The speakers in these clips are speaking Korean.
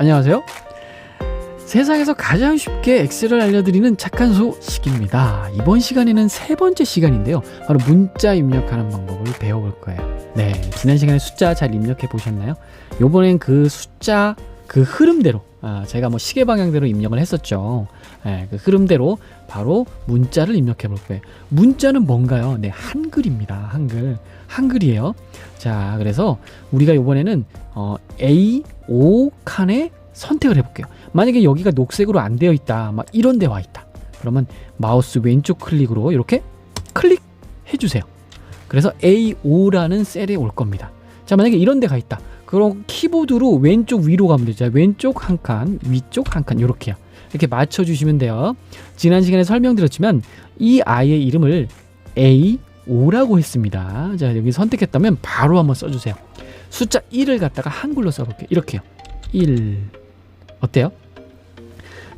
안녕하세요. 세상에서 가장 쉽게 엑셀을 알려드리는 착한 소식입니다. 이번 시간에는 세 번째 시간인데요. 바로 문자 입력하는 방법을 배워볼 거예요. 네, 지난 시간에 숫자 잘 입력해 보셨나요? 요번엔 그 숫자 그 흐름대로 아, 제가 뭐 시계 방향대로 입력을 했었죠. 네, 그 흐름대로 바로 문자를 입력해 볼 거예요. 문자는 뭔가요? 네, 한글입니다. 한글. 한글이에요. 자, 그래서 우리가 이번에는 어, A, O 칸에 선택을 해볼게요. 만약에 여기가 녹색으로 안 되어 있다, 막 이런 데 와 있다. 그러면 마우스 왼쪽 클릭으로 이렇게 클릭해 주세요. 그래서 A5라는 셀에 올 겁니다. 자, 만약에 이런 데 가 있다. 그럼 키보드로 왼쪽 위로 가면 되죠. 왼쪽 한 칸, 위쪽 한 칸, 이렇게요. 이렇게 맞춰주시면 돼요. 지난 시간에 설명드렸지만 이 아이의 이름을 A5라고 했습니다. 자, 여기 선택했다면 바로 한번 써주세요. 숫자 1을 갖다가 한글로 써볼게요. 이렇게요. 1. 어때요?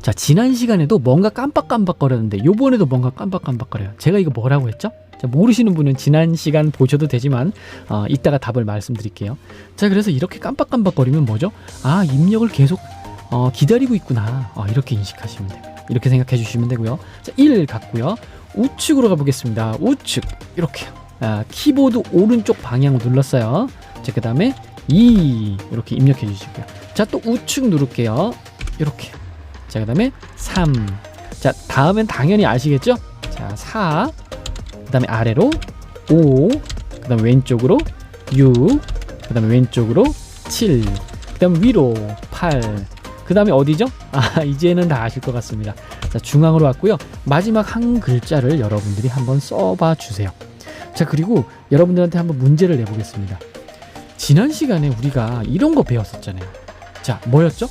자, 지난 시간에도 뭔가 깜빡깜빡거렸는데 요번에도 뭔가 깜빡깜빡거려요. 제가 이거 뭐라고 했죠? 자, 모르시는 분은 지난 시간 보셔도 되지만 어, 이따가 답을 말씀드릴게요. 자, 그래서 이렇게 깜빡깜빡거리면 뭐죠? 아, 입력을 계속 어, 기다리고 있구나. 어, 이렇게 인식하시면 됩니다. 이렇게 생각해 주시면 되고요. 자, 1 갔고요. 우측으로 가보겠습니다. 우측 이렇게 아, 키보드 오른쪽 방향을 눌렀어요. 자, 그 다음에 2 이렇게 입력해 주시고요. 자, 또 우측 누를게요. 이렇게. 자, 그 다음에 3. 자, 다음엔 당연히 아시겠죠? 자, 4. 그 다음에 아래로 5. 그 다음에 왼쪽으로 6. 그 다음에 왼쪽으로 7. 그 다음 위로 8. 그 다음에 어디죠? 아, 이제는 다 아실 것 같습니다. 자, 중앙으로 왔고요. 마지막 한 글자를 여러분들이 한번 써봐 주세요. 자, 그리고 여러분들한테 한번 문제를 내보겠습니다. 지난 시간에 우리가 이런 거 배웠었잖아요. 자, 뭐였죠?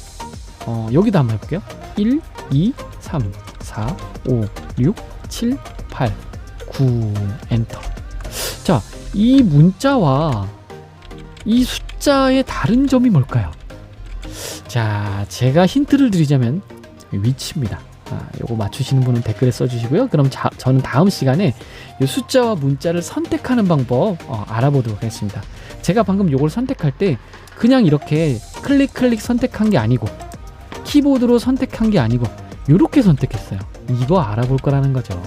어, 여기다 한번 해볼게요. 1, 2, 3, 4, 5, 6, 7, 8, 9, 엔터. 자, 이 문자와 이 숫자의 다른 점이 뭘까요? 자, 제가 힌트를 드리자면 위치입니다. 아, 요거 맞추시는 분은 댓글에 써주시고요. 그럼 자, 저는 다음 시간에 이 숫자와 문자를 선택하는 방법 어, 알아보도록 하겠습니다. 제가 방금 요걸 선택할 때 그냥 이렇게 클릭 클릭 선택한 게 아니고 키보드로 선택한 게 아니고 이렇게 선택했어요. 이거 알아볼 거라는 거죠.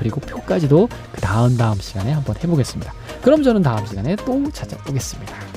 그리고 표까지도 그 다음 다음 시간에 한번 해보겠습니다. 그럼 저는 다음 시간에 또 찾아오겠습니다.